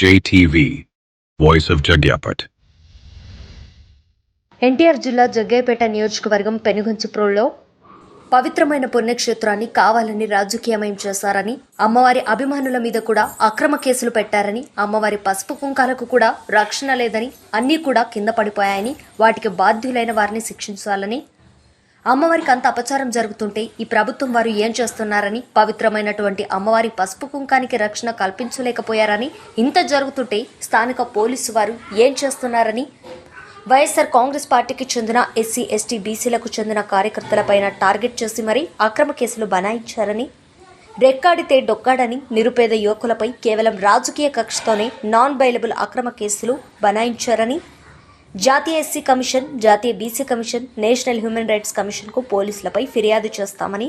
JTV, Voice of Jagyapat. NTR జిల్లా జగ్గయ్యపేట నియోజకవర్గం పెనుగంచిప్రోల్లో పవిత్రమైన పుణ్యక్షేత్రాన్ని కావాలని రాజకీయమయం చేశారని అమ్మవారి అభిమానుల మీద కూడా అక్రమ కేసులు పెట్టారని అమ్మవారి పసుపు కుంకాలకు కూడా రక్షణ లేదని అన్నీ కూడా కింద పడిపోయాయని వాటికి బాధ్యులైన వారిని శిక్షించాలని అమ్మవారికి అంత అపచారం జరుగుతుంటే ఈ ప్రభుత్వం వారు ఏం చేస్తున్నారని పవిత్రమైనటువంటి అమ్మవారి పసుపు కుంకానికి రక్షణ కల్పించలేకపోయారని ఇంత జరుగుతుంటే స్థానిక పోలీసు వారు ఏం చేస్తున్నారని వైఎస్ఆర్ కాంగ్రెస్ పార్టీకి చెందిన ఎస్సీ ఎస్టీ బీసీలకు చెందిన కార్యకర్తలపైన టార్గెట్ చేసి మరీ అక్రమ కేసులు బనాయించారని రెక్కాడితే డొక్కాడని నిరుపేద యువకులపై కేవలం రాజకీయ కక్షతోనే నాన్ బైలబుల్ అక్రమ కేసులు బనాయించారని జాతీయ ఎస్సీ కమిషన్ జాతీయ BC commission national human rights కమిషన్కు పోలీసులపై ఫిర్యాదు చేస్తామని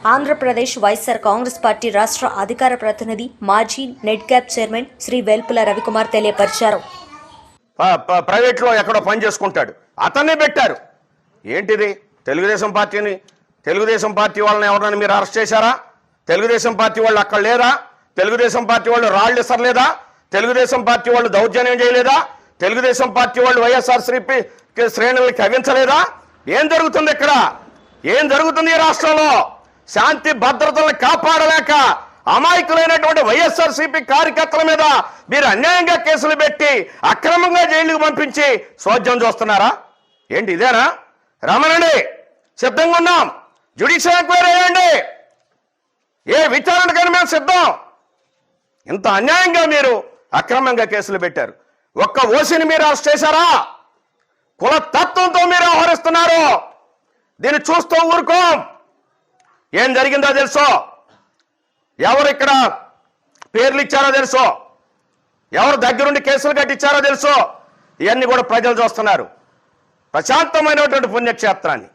ఆంధ్రప్రదేశ్ వైఎస్ఆర్ కాంగ్రెస్ పార్టీ రాష్ట్ర అధికార ప్రతినిధి మాజీ net cap chairman Shri Velpula Ravikumar తెలియపరిచారు. ప్రైవేట్లో ఎక్కడో పని చేసుకుంటాడు. అతన్నే పెట్టారు. ఏంటిది? తెలుగుదేశం పార్టీని తెలుగుదేశం పార్టీ వాళ్ళని ఎవరైనా మీరు అరెస్ట్ చేశారా? తెలుగుదేశం పార్టీ వాళ్ళు అక్కడ లేరా తెలుగుదేశం పార్టీ వాళ్ళు రాళ్ళు ఇసరలేదా తెలుగుదేశం పార్టీ వాళ్ళు దౌర్జన్యం చేయలేదా? తెలుగుదేశం పార్టీ వాళ్ళు వైఎస్ఆర్ శ్రీపి శ్రేణుల్ని కవించలేదా ఏం జరుగుతుంది ఇక్కడ? ఏం జరుగుతుంది ఈ రాష్ట్రంలో? శాంతి భద్రతలను కాపాడలేక అమాయకులైనటువంటి వైఎస్ఆర్ సిపి కార్యకర్తల మీద మీరు అన్యాయంగా కేసులు పెట్టి అక్రమంగా జైలుకు పంపించి సోద్యం చూస్తున్నారా? ఏంటి ఇదేనా? రమణండి సిద్ధంగా ఉన్నాం. జ్యుడిషియల్ ఎంక్వైరీ వేయండి ఏ విచారణకైనా మేము సిద్ధం. ఇంత అన్యాయంగా మీరు అక్రమంగా కేసులు పెట్టారు. ఒక్క ఓసిని మీరు అరెస్ట్ చేశారా? కుల తత్వంతో మీరు వ్యవహరిస్తున్నారు. దీన్ని చూస్తూ ఊరుకోం. ఏం జరిగిందో తెలుసో? ఎవరు ఇక్కడ పేర్లు ఇచ్చారో తెలుసో? ఎవరు దగ్గరుండి కేసులు కట్టించారో తెలుసో? ఇవన్నీ కూడా ప్రజలు చూస్తున్నారు. ప్రశాంతమైనటువంటి పుణ్యక్షేత్రాన్ని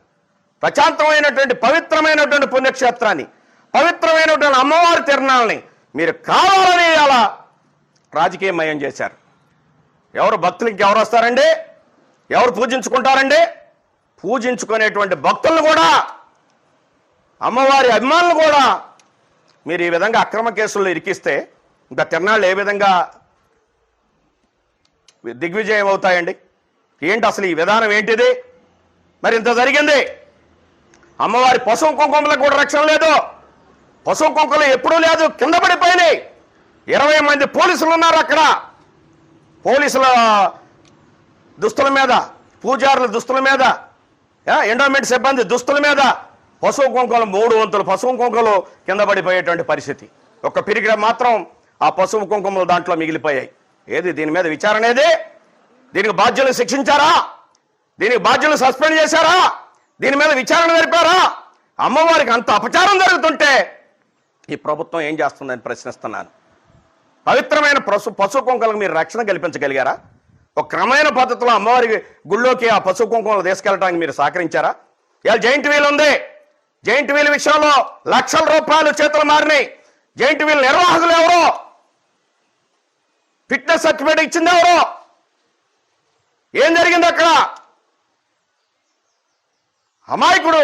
ప్రశాంతమైనటువంటి పవిత్రమైనటువంటి పుణ్యక్షేత్రాన్ని పవిత్రమైనటువంటి అమ్మవారి తిరణాలని మీరు కావాలని అలా రాజకీయమయం చేశారు. ఎవరు భక్తులు ఇంకెవరు వస్తారండి? ఎవరు పూజించుకుంటారండి? పూజించుకునేటువంటి భక్తులను కూడా అమ్మవారి అభిమానులు కూడా మీరు ఈ విధంగా అక్రమ కేసుల్లో ఇరికిస్తే ఇంకా తిరణాళ్ళు ఏ విధంగా దిగ్విజయం అవుతాయండి? ఏంటి అసలు ఈ విధానం ఏంటిది? మరి ఇంత జరిగింది. అమ్మవారి పశువు కుంకుమలకు కూడా రక్షణ లేదు. పశువు కుంకుమలు ఎప్పుడూ లేదు కింద పడిపోయినాయి. ఇరవై మంది పోలీసులు ఉన్నారు అక్కడ. పోలీసుల దుస్తుల మీద పూజారుల దుస్తుల మీద ఎండోమెంట్ సిబ్బంది దుస్తుల మీద పశువు కుంకలు మూడు వంతులు పశువు కుంకలు కింద పడిపోయేటువంటి పరిస్థితి. ఒక్క పిరిగిడ మాత్రం ఆ పశువు కుంకుమలు దాంట్లో మిగిలిపోయాయి. ఏది దీని మీద విచారణ ఏది? దీనికి బాధ్యులను శిక్షించారా? దీనికి బాధ్యులను సస్పెండ్ చేశారా? దీని మీద విచారణ జరిపారా? అమ్మవారికి అంత అపచారం జరుగుతుంటే ఈ ప్రభుత్వం ఏం చేస్తుందని ప్రశ్నిస్తున్నాను. పవిత్రమైన పశు పశు కుంకలకు మీరు రక్షణ కల్పించగలిగారా? ఒక క్రమమైన పద్ధతిలో అమ్మవారి గుళ్ళోకి ఆ పశు కుంకుమలు తీసుకెళ్ళడానికి మీరు సహకరించారా? ఇవాళ జైంట్ వీల్ ఉంది. జైంట్ వీల్ విషయంలో లక్షల రూపాయలు చేతులు మారినాయి. జైంట్ వీల్ నిర్వాహకులు ఎవరు? ఫిట్నెస్ సర్టిఫికేట్ ఇచ్చింది ఎవరు? ఏం జరిగింది అక్కడ? అమాయకుడు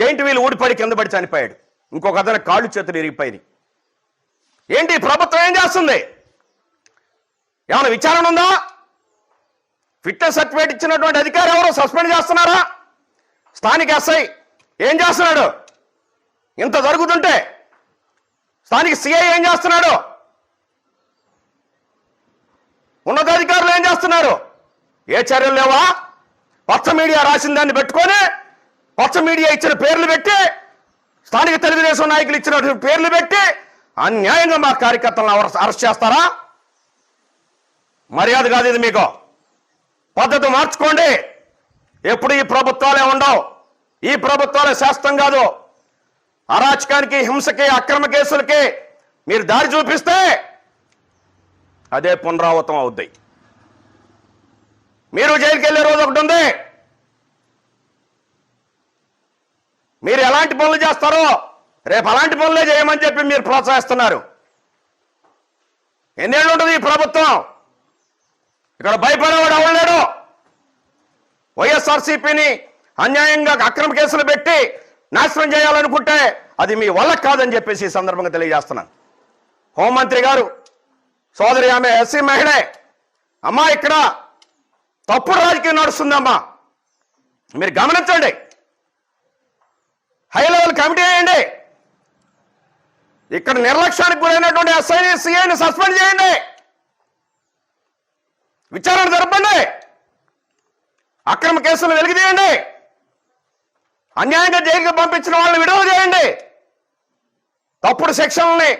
జైంట్ వీల్ ఊడిపడి కింద పడి చనిపోయాడు. ఇంకొక అతని కాళ్ళు చేతులు ఇరిగిపోయినాయి. ఏంటి ప్రభుత్వం ఏం చేస్తుంది? ఏమైనా విచారణ ఉందా? ఫిట్నెస్ సర్టిఫికేట్ ఇచ్చినటువంటి అధికారి ఎవరు? సస్పెండ్ చేస్తున్నారా? స్థానిక ఎస్ఐ ఏం చేస్తున్నాడు? ఇంత జరుగుతుంటే స్థానిక సిఐ ఏం చేస్తున్నాడు? ఉన్నతాధికారులు ఏం చేస్తున్నారు? ఏ చర్యలు లేవా? పచ్చ మీడియా రాసిన దాన్ని పెట్టుకొని పచ్చ మీడియా ఇచ్చిన పేర్లు పెట్టి స్థానిక తెలుగుదేశం నాయకులు ఇచ్చిన పేర్లు పెట్టి అన్యాయంగా మా కార్యకర్తలను అరెస్ట్- అరెస్ట్ చేస్తారా? మర్యాద కాదు ఇది మీకు. పద్ధతి మార్చుకోండి. ఎప్పుడు ఈ ప్రభుత్వాలే ఉండవు. ఈ ప్రభుత్వాలే శాస్త్రం కాదు. అరాచకానికి హింసకి అక్రమ కేసులకి మీరు దారి చూపిస్తే అదే పునరావృతం అవుద్ది. మీరు జైలుకి వెళ్ళే రోజు ఒకటి ఉంది. మీరు ఎలాంటి పనులు చేస్తారో రేపు అలాంటి పనులే చేయమని చెప్పి మీరు ప్రోత్సహిస్తున్నారు. ఎన్నేళ్ళు ఉంటుంది ఈ ప్రభుత్వం? ఇక్కడ భయపడేవాడు ఎవరు లేడు? వైఎస్ఆర్సీపీని అన్యాయంగా అక్రమ కేసులు పెట్టి నాశనం చేయాలనుకుంటే అది మీ వల్ల కాదని చెప్పేసి ఈ సందర్భంగా తెలియజేస్తున్నాను. హోంమంత్రి గారు సోదరి ఆమె ఎస్సీ మహిళే అమ్మా ఇక్కడ తప్పుడు రాజకీయం నడుస్తుందమ్మా. మీరు గమనించండి. హై లెవెల్ కమిటీ వేయండి. ఇక్కడ నిర్లక్ష్యానికి గురైనటువంటి ఎస్ఐని సిఐని సస్పెండ్ చేయండి. విచారణ జరపండి. అక్రమ కేసులు వెలిగితీయండి అన్యాయంగా జైలుకి పంపించిన వాళ్ళని విడుదల చేయండి. తప్పుడు శిక్షణల్ని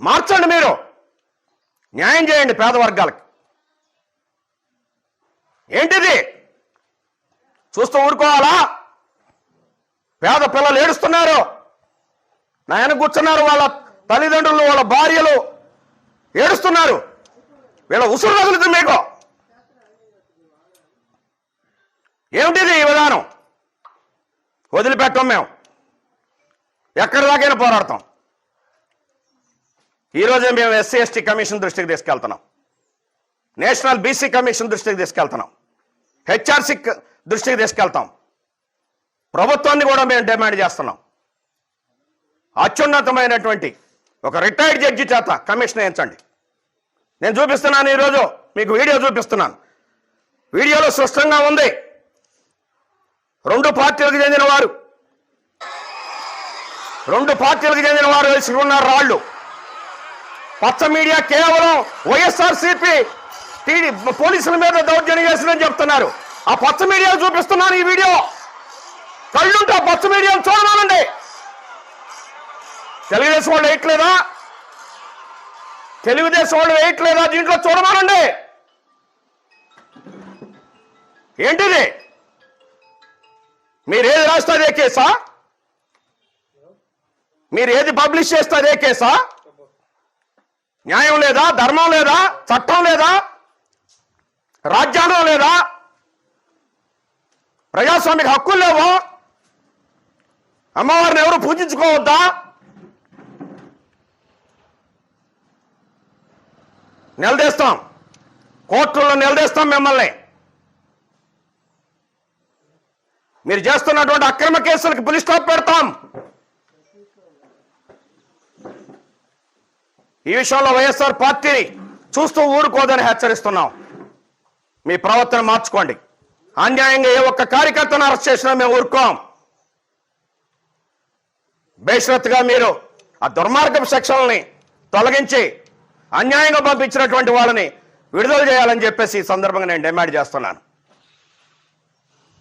మార్చండి మీరు. న్యాయం చేయండి పేద వర్గాలకి ఏంటిది? చూస్తూ ఊరుకోవాలా? పేద పిల్లలు ఏడుస్తున్నారు. నాయన కూర్చున్నారు వాళ్ళ తల్లిదండ్రులు వాళ్ళ భార్యలు. ఏడుస్తున్నారు. వీళ్ళ ఉసురు తగులుతుంది మీకు. ఏమిటిది ఈ విధానం? వదిలిపెట్టం మేము. ఎక్కడి దాకైనా పోరాడతాం. ఈరోజే మేము ఎస్సీ ఎస్టీ కమిషన్ దృష్టికి తీసుకెళ్తున్నాం. నేషనల్ బీసీ కమిషన్ దృష్టికి తీసుకెళ్తున్నాం. హెచ్ఆర్సీ దృష్టికి తీసుకెళ్తాం. ప్రభుత్వాన్ని కూడా మేము డిమాండ్ చేస్తున్నాం. అత్యున్నతమైనటువంటి ఒక రిటైర్డ్ జడ్జి చేత కమిషన్ వేయించండి. నేను చూపిస్తున్నాను ఈరోజు మీకు వీడియో చూపిస్తున్నాను. వీడియోలో స్పష్టంగా ఉంది. రెండు పార్టీలకు చెందిన వారు. రెండు పార్టీలకు చెందిన వారు వేసి ఉన్నారు రాళ్ళు. పచ్చ మీడియా కేవలం వైఎస్ఆర్సీపీ టీడీ పోలీసుల మీద దౌర్జన్యం చేసిందని చెప్తున్నారు. ఆ పచ్చ మీడియా చూపిస్తున్నాను ఈ వీడియో. కళ్ళుంటే ఆ పచ్చ మీడియాను చూడమానండి. తెలుగుదేశం వాళ్ళు వేయట్లేదా? తెలుగుదేశం వాళ్ళు వేయట్లేదా? దీంట్లో చూడమానండి. ఏంటిది? మీరు ఏది ఏ కేసా? మీరు ఏది పబ్లిష్ చేస్తారు అదే కేసా? న్యాయం లేదా? ధర్మం లేదా? చట్టం లేదా? రాజ్యాంగం లేదా? ప్రజాస్వామిక హక్కులు లేవు? అమ్మవారిని ఎవరు పూజించుకోవద్దా? నిలదీస్తాం. కోర్టుల్లో నిలదీస్తాం మిమ్మల్ని. మీరు చేస్తున్నటువంటి అక్రమ కేసులకు పులి స్టాప్ పెడతాం. ఈ విషయంలో వైఎస్ఆర్ పార్టీని చూస్తూ ఊరుకోదని హెచ్చరిస్తున్నాం. మీ ప్రవర్తన మార్చుకోండి. అన్యాయంగా ఏ ఒక్క కార్యకర్తను అరెస్ట్ చేసినా మేము ఊరుకోం. బేషరత్గా మీరు ఆ దుర్మార్గపు శిక్షల్ని తొలగించి అన్యాయంగా పంపించినటువంటి వాళ్ళని విడుదల చేయాలని చెప్పేసి ఈ సందర్భంగా నేను డిమాండ్ చేస్తున్నాను.